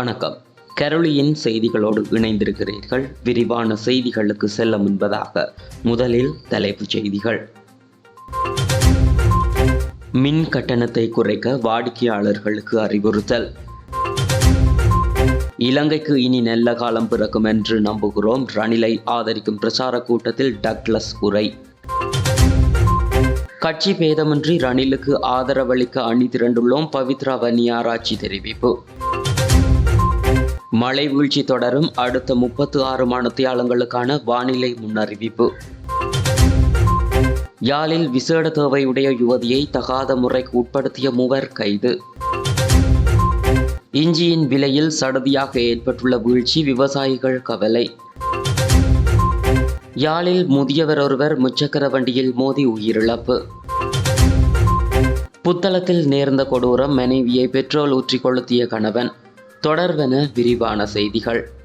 வணக்கம். கரோலியின் செய்திகளோடு இணைந்திருக்கிறீர்கள். விரிவான செய்திகளுக்கு செல்ல முன்பதாக முதலில் தலைப்புச் செய்திகள். மின் கட்டணத்தை குறைக்க வாடிக்கையாளர்களுக்கு அறிவுறுத்தல். இலங்கைக்கு இனி நல்ல காலம் பிறக்கும் என்று நம்புகிறோம். ரணிலை ஆதரிக்கும் பிரச்சார கூட்டத்தில் டக்ளஸ் உரை. கட்சி பேதமின்றி ரணிலுக்கு ஆதரவளிக்க அணி திரண்டுள்ளோம். பவித்ரா வன்னியாராட்சி தெரிவிப்பு. மழை வீழ்ச்சி தொடரும். அடுத்த முப்பத்து ஆறு மணித்தியாலங்களுக்கான வானிலை முன்னறிவிப்பு. யாழில் விசேட தேவையுடைய யுவதியை தகாத முறைக்கு உட்படுத்திய மூவர் கைது. இஞ்சியின் விலையில் சடதியாக ஏற்பட்டுள்ள வீழ்ச்சி விவசாயிகள் கவலை. யாழில் முதியவர் ஒருவர் முச்சக்கர வண்டியில் மோதி உயிரிழப்பு. புத்தளத்தில் நேர்ந்த கொடூரம் மனைவியை பெட்ரோல் ஊற்றி கொளுத்திய கணவன். தொடர்வென விரிவான செய்திகள்.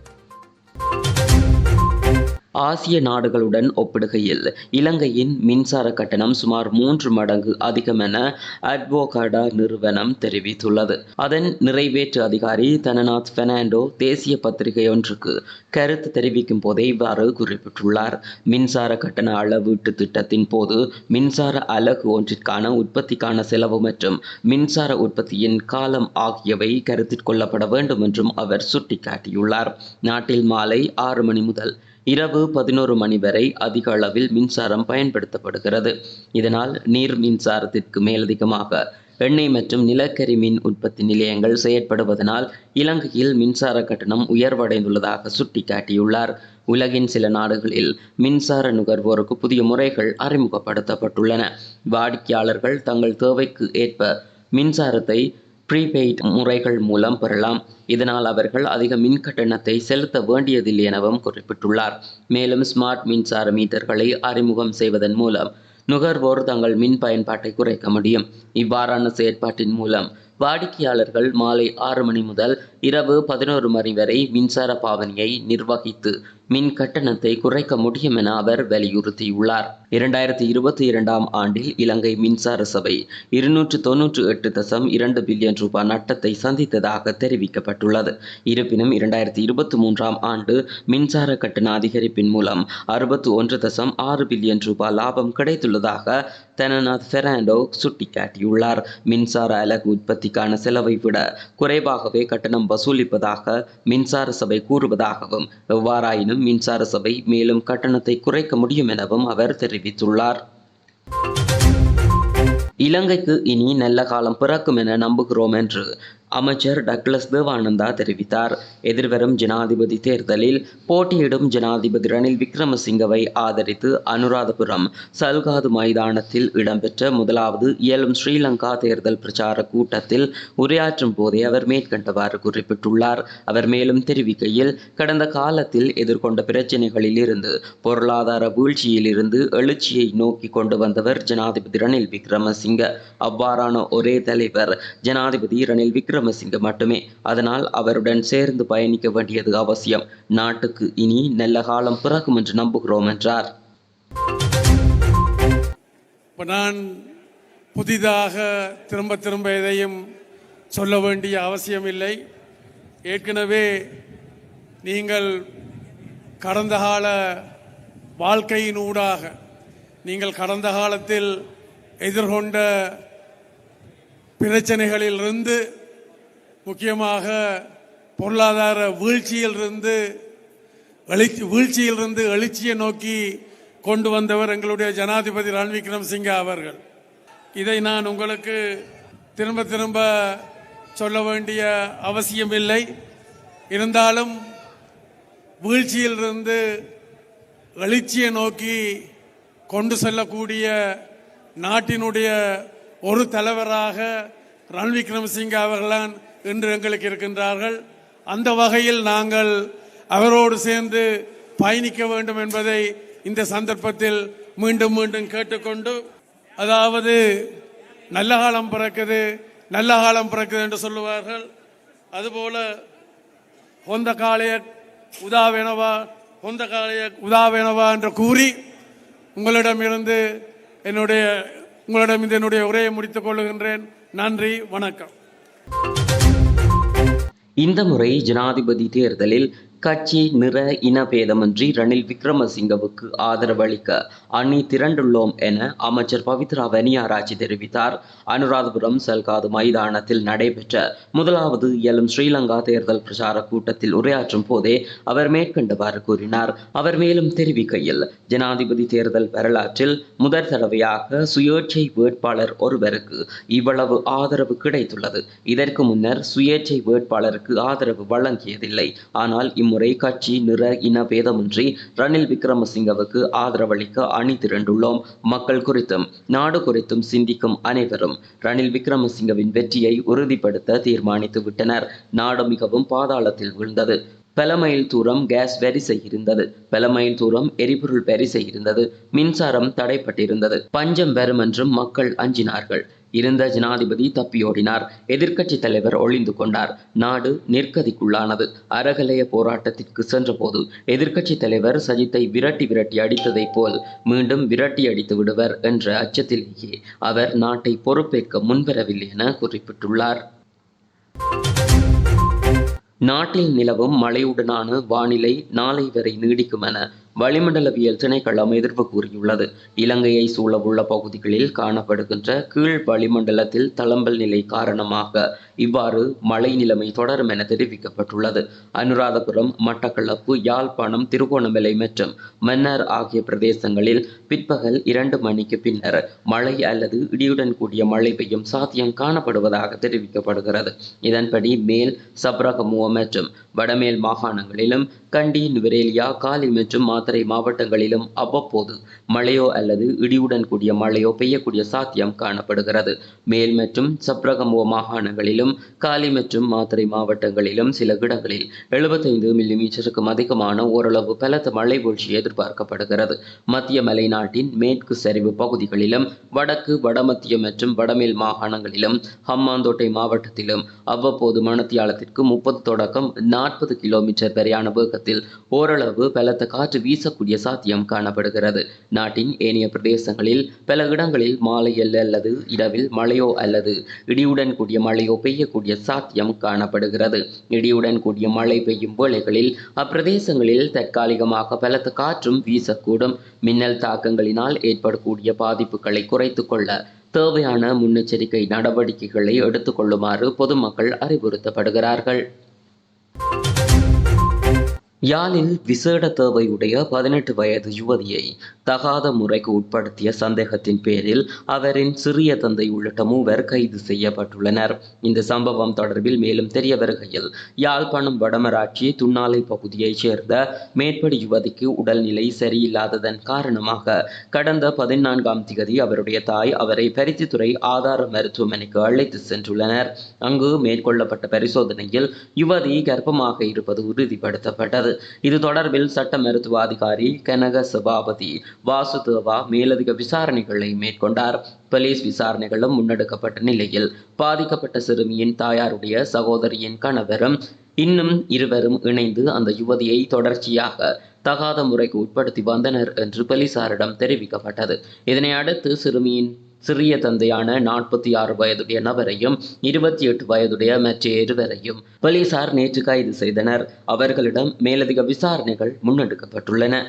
ஆசிய நாடுகளுடன் ஒப்பிடுகையில் இலங்கையின் மின்சார கட்டணம் சுமார் மூன்று மடங்கு அதிகம் என அட்வோகாடா நிறுவனம் தெரிவித்துள்ளது. அதன் நிறைவேற்று அதிகாரி தனநாத் பெர்னாண்டோ தேசிய பத்திரிகை ஒன்றுக்கு கருத்து தெரிவிக்கும் போதே இவ்வாறு குறிப்பிட்டுள்ளார். மின்சார கட்டண அளவீட்டு திட்டத்தின் போது மின்சார அலகு ஒன்றிற்கான உற்பத்திக்கான செலவு மற்றும் மின்சார உற்பத்தியின் காலம் ஆகியவை கருத்தில் கொள்ளப்பட வேண்டும் என்றும் அவர் சுட்டிக்காட்டியுள்ளார். நாட்டில் மாலை ஆறு மணி முதல் இரவு பதினோரு மணி வரை அதிக அளவில் மின்சாரம் பயன்படுத்தப்படுகிறது. இதனால் நீர் மின்சாரத்திற்கு மேலதிகமாக எண்ணெய் மற்றும் நிலக்கரி மின் உற்பத்தி நிலையங்கள் செயற்படுவதனால் இலங்கையில் மின்சார கட்டணம் உயர்வடைந்துள்ளதாக சுட்டிக்காட்டியுள்ளார். உலகின் சில நாடுகளில் மின்சார நுகர்வோருக்கு புதிய முறைகள் அறிமுகப்படுத்தப்பட்டுள்ளன. வாடிக்கையாளர்கள் தங்கள் தேவைக்கு ஏற்ப மின்சாரத்தை ப்ரீபெய்ட் முறைகள் மூலம் பெறலாம். இதனால் அவர்கள் அதிக மின் கட்டணத்தை செலுத்த வேண்டியதில்லை எனவும் குறிப்பிட்டுள்ளார். மேலும் ஸ்மார்ட் மின்சார மீட்டர்களை அறிமுகம் செய்வதன் மூலம் நுகர்வோர் தங்கள் மின் பயன்பாட்டை குறைக்க முடியும். இவ்வாறான செயற்பாட்டின் மூலம் வாடிக்கையாளர்கள் மாலை ஆறு மணி முதல் இரவு பதினோரு மணி வரை மின்சார பாவனையை நிர்வகித்து மின் கட்டணத்தை குறைக்க முடியும் என அவர் வலியுறுத்தியுள்ளார். இரண்டாயிரத்தி இருபத்தி இரண்டாம் ஆண்டில் இலங்கை மின்சார சபை இருநூற்று தொன்னூற்று எட்டு தசம் இரண்டு பில்லியன் ரூபாய் நட்டத்தை சந்தித்ததாக தெரிவிக்கப்பட்டுள்ளது. இருப்பினும் இரண்டாயிரத்தி இருபத்தி மூன்றாம் ஆண்டு மின்சார கட்டண அதிகரிப்பின் மூலம் அறுபத்தி ஒன்று தசம் ஆறு பில்லியன் ரூபாய் லாபம் கிடைத்துள்ளதாக தனநாத் பெர்னாண்டோ சுட்டிக்காட்டியுள்ளார். மின்சார அலகு உற்பத்திக்கான செலவை விட குறைவாகவே கட்டணம் வசூலிப்பதாக மின்சார சபை கூறுவதாகவும் எவ்வாறாயினும் மின்சார சபை மேலும் கட்டணத்தை குறைக்க முடியும் எனவும் அவர் தெரிவித்துள்ளார். இலங்கைக்கு இனி நல்ல காலம் பிறக்கும் என நம்புகிறோம் என்று அமைச்சர் டக்ளஸ் தேவானந்தா தெரிவித்தார். எதிர்வரும் ஜனாதிபதி தேர்தலில் போட்டியிடும் ஜனாதிபதி ரணில் விக்ரமசிங்கவை ஆதரித்து அனுராதபுரம் சல்காது மைதானத்தில் இடம்பெற்ற முதலாவது இயலும் ஸ்ரீலங்கா தேர்தல் பிரச்சார கூட்டத்தில் உரையாற்றும் போதே அவர் மேற்கண்டவாறு குறிப்பிட்டுள்ளார். அவர் மேலும் தெரிவிக்கையில் கடந்த காலத்தில் எதிர்கொண்ட பிரச்சினைகளில் இருந்து பொருளாதார வீழ்ச்சியில் இருந்து எழுச்சியை நோக்கி கொண்டு வந்தவர் ஜனாதிபதி ரணில் விக்ரமசிங்க. அவ்வாறான ஒரே தலைவர் ஜனாதிபதி ரணில் விக்ரம விக்ரமசிங்க மட்டுமே. அதனால் அவருடன் சேர்ந்து பயணிக்க வேண்டியது அவசியம். நாட்டுக்கு இனி நல்ல காலம் பிறக்கும் என்று நம்புகிறோம் என்றார். நான் புதிதாக திரும்ப திரும்ப எதையும் சொல்ல வேண்டிய அவசியம் இல்லை. ஏற்கனவே நீங்கள் கடந்த கால வாழ்க்கையின் ஊடாக நீங்கள் கடந்த காலத்தில் எதிர்கொண்ட பிரச்சனைகளிலிருந்து முக்கியமாக பொருளாதார வீழ்ச்சியிலிருந்து வெளிச்சி வீழ்ச்சியிலிருந்து எழுச்சியை நோக்கி கொண்டு வந்தவர் எங்களுடைய ஜனாதிபதி ரன் விக்ரமசிங்க அவர்கள். இதை நான் உங்களுக்கு திரும்ப திரும்ப சொல்ல வேண்டிய அவசியம் இல்லை இருந்தாலும் வீழ்ச்சியிலிருந்து எழுச்சியை நோக்கி கொண்டு செல்லக்கூடிய நாட்டினுடைய ஒரு தலைவராக ரன் விக்ரமசிங்க அவர்களான் இன்று எங்களுக்கு இருக்கின்றார்கள். அந்த வகையில் நாங்கள் அவரோடு சேர்ந்து பயணிக்க வேண்டும் என்பதை இந்த சந்தர்ப்பத்தில் மீண்டும் மீண்டும் கேட்டுக்கொண்டு அதாவது நல்ல காலம் பிறக்குது நல்ல காலம் பிறக்குது என்று சொல்லுவார்கள். அதுபோல கொந்த காலைய உதாவேனவா கொந்த காலைய உதாவேனவா என்று கூறி உங்களிடமிருந்து என்னுடைய உங்களிடம் இந்த என்னுடைய உரையை முடித்துக் கொள்ளுகின்றேன். நன்றி வணக்கம். இந்த முறை ஜனாதிபதி தேர்தலில் கட்சி நிற இனபேதமின்றி ரணில் விக்ரமசிங்கவுக்கு ஆதரவளிக்க அணி திரண்டுள்ளோம் என அமைச்சர் பவித்ரா வனியாராஜி தெரிவித்தார். அனுராதபுரம் செல்காது மைதானத்தில் நடைபெற்ற முதலாவது இயலும் ஸ்ரீலங்கா தேர்தல் பிரச்சார கூட்டத்தில் உரையாற்றும் போதே அவர் மேற்கண்டவாறு கூறினார். அவர் மேலும் தெரிவிக்கையில் ஜனாதிபதி தேர்தல் வரலாற்றில் முதற் தடவையாக சுயேட்சை வேட்பாளர் ஒருவருக்கு இவ்வளவு ஆதரவு கிடைத்துள்ளது. இதற்கு முன்னர் சுயேட்சை வேட்பாளருக்கு ஆதரவு வழங்கியதில்லை. ஆனால் முறை கட்சி நிற இன பேதமின்றி ரணில் விக்ரமசிங்கவுக்கு ஆதரவளிக்க அணி திரண்டுள்ளோம். மக்கள் குறித்தும் நாடு குறித்தும் சிந்திக்கும் அனைவரும் ரணில் விக்ரமசிங்கவின் வெற்றியை உறுதிப்படுத்த தீர்மானித்து விட்டனர். நாடு மிகவும் பாதாளத்தில் விழுந்தது. பல மைல் தூரம் கேஸ் வரிசை இருந்தது. பல மைல் தூரம் எரிபொருள் வரிசை இருந்தது. மின்சாரம் தடைப்பட்டிருந்தது. பஞ்சம் வரும் என்றும் மக்கள் அஞ்சினார்கள். இருந்த ஜனாதிபதி தப்பியோடினார் எதிர்க்கட்சி தலைவர் ஒளிந்து கொண்டார். நாடு நெற்கதிக்குள்ளானது அறகலைய போராட்டத்திற்கு சென்றபோது எதிர்க்கட்சி தலைவர் சஜித்தை விரட்டி விரட்டி அடித்ததைப் போல் மீண்டும் விரட்டி அடித்து விடுவர் என்ற அச்சத்திலேயே அவர் நாட்டை பொறுப்பேற்க முன்வரவில்லை என குறிப்பிட்டுள்ளார். நாட்டில் நிலவும் மழையுடனான வானிலை நாளை வரை நீடிக்கும் என வளிமண்டலவியல் திணைக்களம் எதிர்ப்பு கூறியுள்ளது. இலங்கையை சூழவுள்ள பகுதிகளில் காணப்படுகின்ற கீழ் வளிமண்டலத்தில் தளம்பல் நிலை காரணமாக இவ்வாறு மழை நிலைமை தொடரும் என தெரிவிக்கப்பட்டுள்ளது. அனுராதபுரம் மட்டக்களப்பு யாழ்ப்பாணம் திருகோணமலை மற்றும் மன்னார் ஆகிய பிரதேசங்களில் பிற்பகல் இரண்டு மணிக்கு பின்னர் மழை அல்லது இடியுடன் கூடிய மழை பெய்யும் சாத்தியம் காணப்படுவதாக தெரிவிக்கப்படுகிறது. இதன்படி மேல் சப்ரகமுவ மற்றும் வடமேல் மாகாணங்களிலும் கண்டி நுவரேலியா காலி மற்றும் மதுரை மாவட்டங்களிலும் அவ்வப்போது மழையோ அல்லது இடியுடன் கூடிய மழையோ பெய்யக்கூடிய சாத்தியம் காணப்படுகிறது. மேல் மற்றும் சப்ரகமுவ மாகாணங்களிலும் காலி மற்றும் மாத்தறை மாவட்டங்களிலும் சில இடங்களில் எழுபத்தைந்து மில்லிமீட்டருக்கும் அதிகமான ஓரளவு பலத்த மழை வீழ்ச்சி எதிர்பார்க்கப்படுகிறது. மத்திய மலைநாட்டின் மேற்கு சரிவு பகுதிகளிலும் வடக்கு வடமத்திய மற்றும் வடமேல் மாகாணங்களிலும் ஹம்மாந்தோட்டை மாவட்டத்திலும் அவ்வப்போது மணத்தியாலத்திற்கு முப்பது தொடக்கம் நாற்பது கிலோமீட்டர் வரையான வேகத்தில் ஓரளவு பலத்த காற்று வீசக்கூடிய சாத்தியம் காணப்படுகிறது. நாட்டின் ஏனைய பிரதேசங்களில் பல இடங்களில் மாலை அல்லது இரவில் மழையோ அல்லது இடியுடன் கூடிய மழையோ பெய்யக்கூடிய சாத்தியம் காணப்படுகிறது. இடியுடன் கூடிய மழை பெய்யும் வேளைகளில் அப்பிரதேசங்களில் தற்காலிகமாக பலத்த காற்றும் வீசக்கூடும். மின்னல் தாக்கங்களினால் ஏற்படக்கூடிய பாதிப்புகளை குறைத்துக் கொள்ள தேவையான முன்னெச்சரிக்கை நடவடிக்கைகளை எடுத்துக்கொள்ளுமாறு பொதுமக்கள் அறிவுறுத்தப்படுகிறார்கள். யாழில் விசேட தேவையுடைய பதினெட்டு வயது யுவதியை தகாத முறைக்கு உட்படுத்திய சந்தேகத்தின் பேரில் அவரின் சிறிய தந்தை உள்ளிட்ட மூவர் கைது செய்யப்பட்டுள்ளனர். இந்த சம்பவம் தொடர்பில் மேலும் தெரிய வருகையில் யாழ்ப்பாணம் வடமராட்சி துண்ணாலை பகுதியைச் சேர்ந்த மேற்படி யுவதிக்கு உடல்நிலை சரியில்லாததன் காரணமாக கடந்த பதினான்காம் திகதி அவருடைய தாய் அவரை பருத்தித்துறை ஆதார மருத்துவமனைக்கு அழைத்து சென்றுள்ளனர். அங்கு மேற்கொள்ளப்பட்ட பரிசோதனையில் யுவதி கர்ப்பமாக இருப்பது உறுதிப்படுத்தப்பட்டது. இது தொடர்பில் சட்ட மருத்துவ அதிகாரி கனக சபாபதி வாசுதேவா மேலதிக விசாரணைகளை மேற்கொண்டார். போலீஸ் விசாரணைகளும் முன்னெடுக்கப்பட்ட நிலையில் பாதிக்கப்பட்ட சிறுமியின் தாயாருடைய சகோதரியின் கணவரும் இன்னும் இருவரும் இணைந்து அந்த யுவதியை தொடர்ச்சியாக தகாத முறைக்கு உட்படுத்தி வந்தனர் என்று போலீசாரிடம் தெரிவிக்கப்பட்டது. இதனை அடுத்து சிறுமியின் சிறிய தந்தையான நாற்பத்தி ஆறு வயதுடைய நபரையும் இருபத்தி எட்டு வயதுடைய மற்ற இருவரையும் போலீசார் நேற்று கைது செய்தனர். அவர்களிடம் மேலதிக விசாரணைகள் முன்னெடுக்கப்பட்டுள்ளன.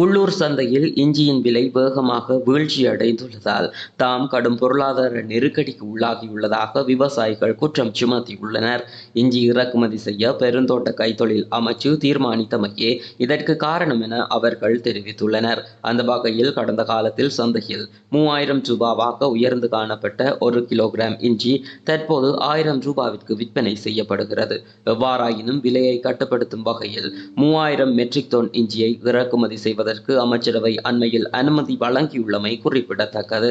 உள்ளூர் சந்தையில் இஞ்சியின் விலை வேகமாக வீழ்ச்சி அடைந்துள்ளதால் தாம் கடும் பொருளாதார நெருக்கடிக்கு உள்ளாகியுள்ளதாக விவசாயிகள் குற்றம் சுமத்தியுள்ளனர். இஞ்சி இறக்குமதி செய்ய பெருந்தோட்ட கைத்தொழில் அமைச்சு தீர்மானித்தமையே இதற்கு காரணம் என அவர்கள் தெரிவித்துள்ளனர். அந்த வகையில் கடந்த காலத்தில் சந்தையில் மூவாயிரம் ரூபாவாக உயர்ந்து காணப்பட்ட ஒரு கிலோகிராம் இஞ்சி தற்போது ஆயிரம் ரூபாவிற்கு விற்பனை செய்யப்படுகிறது. எவ்வாறாயினும் விலையை கட்டுப்படுத்தும் வகையில் மூவாயிரம் மெட்ரிக் டன் இஞ்சியை இறக்குமதி செய்வது செய்வதற்கு அமைச்சரவை அண்மையில் அனுமதி வழங்கியுள்ளமை குறிப்பிடத்தக்கது.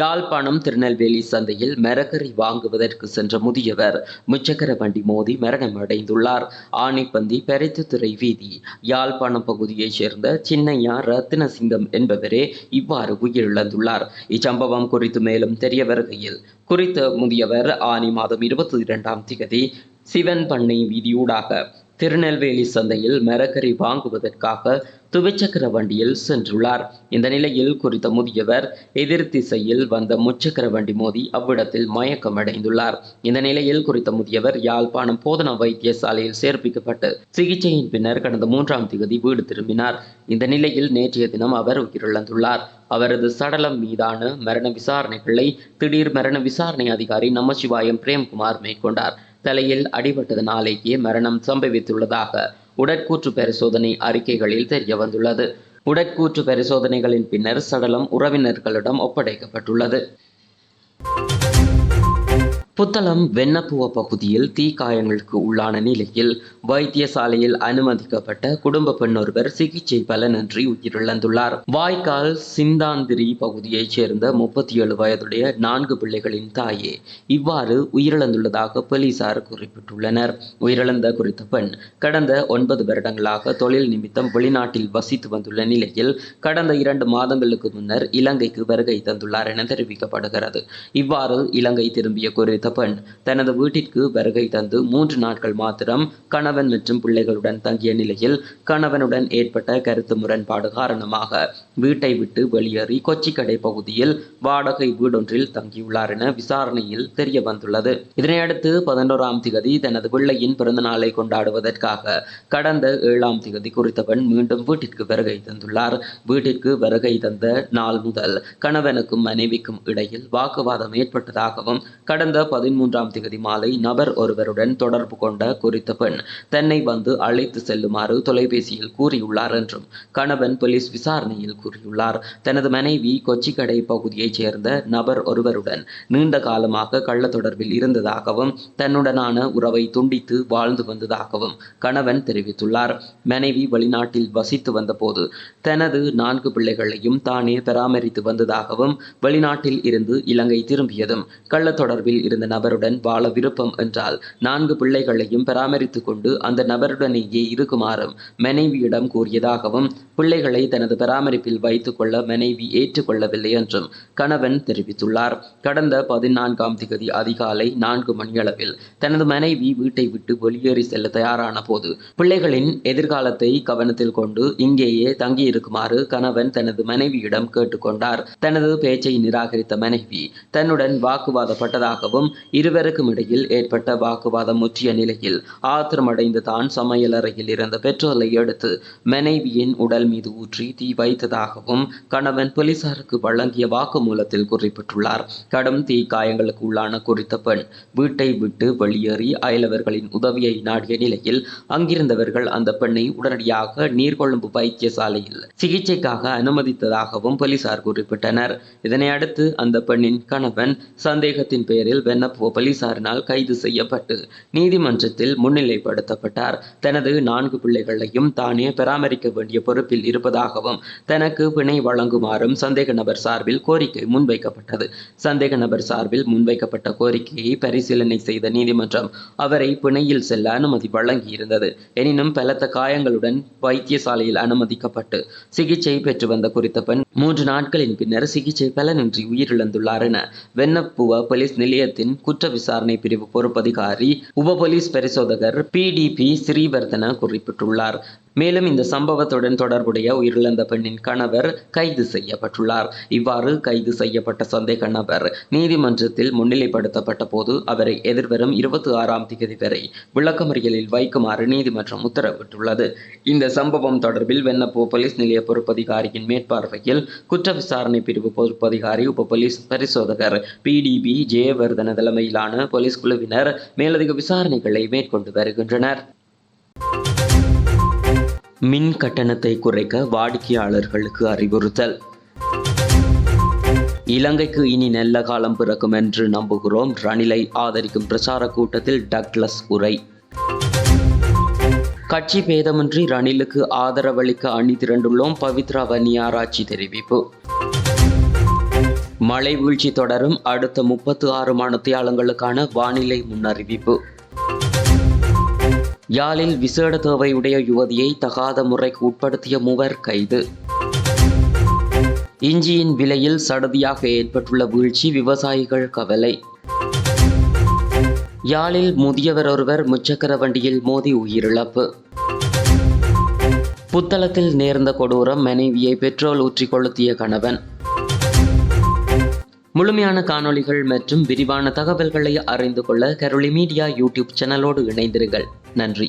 யாழ்ப்பாணம் திருநெல்வேலி சந்தையில் மரக்கறி வாங்குவதற்கு சென்ற முதியவர் முச்சக்கர வண்டி மோதி மரணமடைந்துள்ளார். ஆணைப்பந்தி பெரித்துத்துறை வீதி யாழ்ப்பாணம் பகுதியைச் சேர்ந்த சின்னையா ரத்தினசிங்கம் என்பவரே இவ்வாறு உயிரிழந்துள்ளார். இச்சம்பவம் குறித்து மேலும் தெரிய வருகையில் குறித்த முதியவர் ஆனி மாதம் இருபத்தி இரண்டாம் திகதி சிவன் பண்ணை வீதியூடாக திருநெல்வேலி சந்தையில் மரக்கறி வாங்குவதற்காக துவிச்சக்கர வண்டியில் சென்றுள்ளார். இந்த நிலையில் குறித்த முதியவர் எதிர் திசையில் வந்த முச்சக்கர வண்டி மோதி அவ்விடத்தில் மயக்கமடைந்துள்ளார். இந்த நிலையில் குறித்த முதியவர் யாழ்ப்பாணம் போதனா வைத்தியசாலையில் சேர்ப்பிக்கப்பட்டு சிகிச்சையின் பின்னர் கடந்த மூன்றாம் தேதி வீடு திரும்பினார். இந்த நிலையில் நேற்றைய தினம் அவர் உயிரிழந்துள்ளார். அவரது சடலம் மீதான மரண விசாரணைகளை திடீர் மரண விசாரணை அதிகாரி நமசிவாயம் பிரேம்குமார் மேற்கொண்டார். தலையில் அடிபட்டதனாலேயே மரணம் சம்பவித்துள்ளதாக உடற்கூற்று பரிசோதனை அறிக்கைகளில் தெரிய வந்துள்ளது. உடற்கூற்று பரிசோதனைகளின் பின்னர் சடலம் உறவினர்களிடம் ஒப்படைக்கப்பட்டுள்ளது. புத்தளம் வெண்ணப்புவ பகுதியில் தீக்காயங்களுக்கு உள்ளான நிலையில் வைத்தியசாலையில் அனுமதிக்கப்பட்ட குடும்ப பெண்ணொருவர் சிகிச்சை பலனின்றி உயிரிழந்துள்ளார். வாய்க்கால் சிந்தாந்திரி பகுதியைச் சேர்ந்த முப்பத்தி ஏழு வயதுடைய நான்கு பிள்ளைகளின் தாயே இவ்வாறு உயிரிழந்துள்ளதாக போலீசார் குறிப்பிட்டுள்ளனர். உயிரிழந்த குறித்த பெண் கடந்த ஒன்பது வருடங்களாக தொழில் நிமித்தம் வெளிநாட்டில் வசித்து வந்துள்ள நிலையில் கடந்த இரண்டு மாதங்களுக்கு முன்னர் இலங்கைக்கு வருகை தந்துள்ளார் என தெரிவிக்கப்படுகிறது. இவ்வாறு இலங்கை திரும்பிய குறித்த பெண் தனது வீட்டிற்கு வருகை தந்து மூன்று நாட்கள் மாத்திரம் கணவன் மற்றும் பிள்ளைகளுடன் தங்கிய நிலையில் கணவனுடன் ஏற்பட்ட கருத்து முரண்பாடு காரணமாக வீட்டை விட்டு வெளியேறி கொச்சிக்கடை பகுதியில் வாடகை வீடொன்றில் தங்கியுள்ளார் என விசாரணையில் தெரிய வந்துள்ளது. இதனையடுத்து பதினோராம் திகதி தனது பிள்ளையின் பிறந்தநாளை கொண்டாடுவதற்காக கடந்த ஏழாம் திகதி குறித்தவன் மீண்டும் வீட்டிற்கு வருகை தந்துள்ளார். வீட்டிற்கு வருகை தந்த நாள் முதல் கணவனுக்கும் மனைவிக்கும் இடையில் வாக்குவாதம் ஏற்பட்டதாகவும் கடந்த பதிமூன்றாம் திகதி மாலை நபர் ஒருவருடன் தொடர்பு கொண்ட குறித்த பெண் தன்னை வந்து அழைத்து செல்லுமாறு தொலைபேசியில் கூறியுள்ளார் என்றும் கணவன் போலீஸ் விசாரணையில் கூறியுள்ளார். தனது மனைவி கொச்சிக்கடை பகுதியைச் சேர்ந்த நபர் ஒருவருடன் நீண்ட காலமாக கள்ள தொடர்பில் இருந்ததாகவும் தன்னுடனான உறவை துண்டித்து வாழ்ந்து வந்ததாகவும் கணவன் தெரிவித்துள்ளார். மனைவி வெளிநாட்டில் வசித்து வந்தபோது தனது நான்கு பிள்ளைகளையும் தானே பராமரித்து வந்ததாகவும் வெளிநாட்டில் இருந்து இலங்கை திரும்பியதும் கள்ள தொடர்பில் இருந்த நபருடன் வாழ விருப்பம் என்றால் நான்கு பிள்ளைகளையும் பராமரித்துக் கொண்டு அந்த நபருடனேயே இருக்குமாறும் மனைவியிடம் கூறியதாகவும் பிள்ளைகளை தனது பராமரிப்பில் வைத்துக் கொள்ள மனைவி ஏற்றுக்கொள்ளவில்லை என்றும் கணவன் தெரிவித்துள்ளார். கடந்த பதினான்காம் திகதி அதிகாலை நான்கு மணியளவில் தனது மனைவி வீட்டை விட்டு வெளியேறி செல்ல தயாரான போது பிள்ளைகளின் எதிர்காலத்தை கவனத்தில் கொண்டு இங்கேயே தங்கியிருக்குமாறு கணவன் தனது மனைவியிடம் கேட்டுக்கொண்டார். தனது பேச்சை நிராகரித்த மனைவி தன்னுடன் வாக்குவாதப்பட்டதாகவும் இருவருக்கும் இடையில் ஏற்பட்ட வாக்குவாதம் முற்றிய நிலையில் ஆத்திரமடைந்து தான் சமையலறையில் இருந்த பெட்ரோலை எடுத்து மனைவியின் உடல் மீது ஊற்றி தீ வைத்ததாகவும் கணவன் போலீசாருக்கு வழங்கிய வாக்குமூலத்தில் குறிப்பிட்டுள்ளார். கடும் தீ காயங்களுக்கு உள்ளான குறித்த பெண் வீட்டை விட்டு வெளியேறி அயலவர்களின் உதவியை நாடிய நிலையில் அங்கிருந்தவர்கள் அந்த பெண்ணை உடனடியாக நீர்கொழும்பு வைத்தியசாலையில் சிகிச்சைக்காக அனுமதித்ததாகவும் போலீசார் குறிப்பிட்டனர். இதனையடுத்து அந்த பெண்ணின் கணவன் சந்தேகத்தின் பெயரில் பேரில் வெண்ணப்புவ போலீசாரினால் கைது செய்யப்பட்டு நீதிமன்றத்தில் முன்னிலைப்படுத்தப்பட்டார். தனது நான்கு பிள்ளைகளையும் தானே பராமரிக்க வேண்டிய பொறுப்பில் இருப்பதாகவும் தனக்கு பிணை வழங்குமாறும் சந்தேக நபர் சார்பில் கோரிக்கை முன்வைக்கப்பட்டது. சந்தேக நபர் சார்பில் முன்வைக்கப்பட்ட கோரிக்கையை பரிசீலனை செய்த நீதிமன்றம் அவரை பிணையில் செல்ல அனுமதி வழங்கியிருந்தது. எனினும் பலத்த காயங்களுடன் வைத்தியசாலையில் அனுமதிக்கப்பட்டு சிகிச்சை பெற்று வந்த குறித்த பெண் மூன்று நாட்களின் பின்னர் சிகிச்சை பலனின்றி உயிரிழந்துள்ளார் என வெண்ணப்புவ போலீஸ் நிலையத்தின் குற்ற விசாரணை பிரிவு பொறுப்பதிகாரி உப போலீஸ் பரிசோதகர் பிடிபி ஸ்ரீவர்தன குறிப்பிட்டுள்ளார். மேலும் இந்த சம்பவத்துடன் தொடர்புடைய உயிரிழந்த பெண்ணின் கணவர் கைது செய்யப்பட்டுள்ளார். இவ்வாறு கைது செய்யப்பட்ட சந்தேக நபர் நீதிமன்றத்தில் முன்னிலைப்படுத்தப்பட்ட போது அவரை எதிர்வரும் இருபத்தி ஆறாம் தேதி வரை விளக்கமறியலில் வைக்குமாறு நீதிமன்றம் உத்தரவிட்டுள்ளது. இந்த சம்பவம் தொடர்பில் வெண்ணப்போ போலீஸ் நிலைய பொறுப்பதிகாரியின் மேற்பார்வையில் குற்ற விசாரணை பிரிவு பொறுப்பதிகாரி உப போலீஸ் பரிசோதகர் பிடிபி ஜெயவர்தன தலைமையிலான போலீஸ் குழுவினர் மேலதிக விசாரணைகளை மேற்கொண்டு வருகின்றனர். மின் கட்டணத்தை குறைக்க வாடிக்கையாளர்களுக்கு அறிவுறுத்தல். இலங்கைக்கு இனி நல்ல காலம் பிறக்கும் என்று நம்புகிறோம். ரணிலை ஆதரிக்கும் பிரச்சார கூட்டத்தில் டக்ளஸ் உரை. கட்சி பேதமின்றி ரணிலுக்கு ஆதரவளிக்க அணி திரண்டுள்ளோம். பவித்ரா வன்னியாராட்சி தெரிவிப்பு. மழை வீழ்ச்சி தொடரும். அடுத்த முப்பத்து ஆறு மணத்தியாலங்களுக்கான வானிலை முன்னறிவிப்பு. யாழில் விசேட தேவையுடைய யுவதியை தகாத முறைக்கு உட்படுத்திய மூவர் கைது. இஞ்சியின் விலையில் சடதியாக ஏற்பட்டுள்ள வீழ்ச்சி விவசாயிகள் கவலை. யாழில் முதியவர் ஒருவர் முச்சக்கர வண்டியில் மோதி உயிரிழப்பு. புத்தளத்தில் நேர்ந்த கொடூரம் மனைவியை பெட்ரோல் ஊற்றி கொளுத்திய கணவன். முழுமையான காணொளிகள் மற்றும் விரிவான தகவல்களை அறிந்து கொள்ள கரோலி மீடியா யூடியூப் சேனலோடு இணைந்திருங்கள். நன்றி